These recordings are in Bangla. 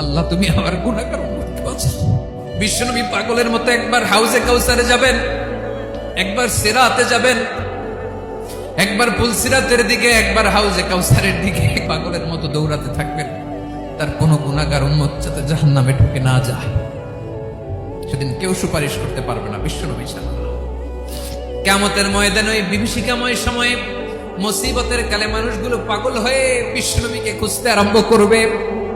আল্লাহ, তুমি আমার গুণাকার বিশ্বনবী পাগলের মতো একবার হাউসে কাউসারে যাবেন, একবার সেরাতে যাবেন, একবার পুলসিরাতের দিকে, একবার হাউজে কাউসারের দিকে, পাগলের মতো দৌড়াতে থাকবেন। তার কোনো গুণাগার উন্মত যাতে জাহান নামে ঢুকে না যায়। সেদিন কেউ সুপারিশ করতে পারবে না বিশ্বনবী কেমতের ময়দানে ওই বিভীষিকাময় সময়ে মুসিবতের কালে মানুষগুলো পাগল হয়ে বিশ্বনবীকে খুঁজতে আরম্ভ করবে।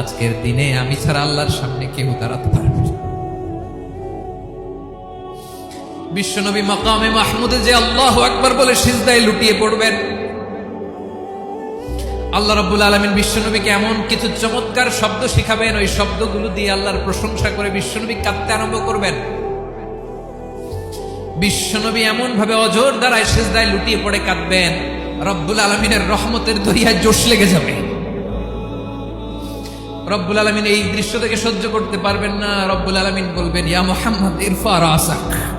আজকের দিনে আমি ছাড়া আল্লাহর সামনে কেউ দাঁড়াতে পারবে বিশ্বনবী মাকামে মাহমুদে যে আল্লাহ আকবার বলে সিজদায় লুটিয়ে পড়বেন, আল্লাহ রাব্বুল আলমিন বিশ্বনবীকে এমন কিছু চমৎকার শব্দ শিখাবেন, ওই শব্দগুলো দিয়ে আল্লাহর প্রশংসা করে বিশ্বনবী কাঁদতে আরম্ভ করবেন। বিশ্বনবী এমন ভাবে অজোর দ্বারায় সিজদায় লুটিয়ে পড়ে কাঁদবেন, রব্বুল আলমিনের রহমতের দরিয়ায় জোশ লেগে যাবে। রব্বুল আলমিন এই দৃশ্য থেকে সহ্য করতে পারবেন না। রব্বুল আলমিন বলবেন, ইয়া মোহাম্মদ, ইরফা রাসাক।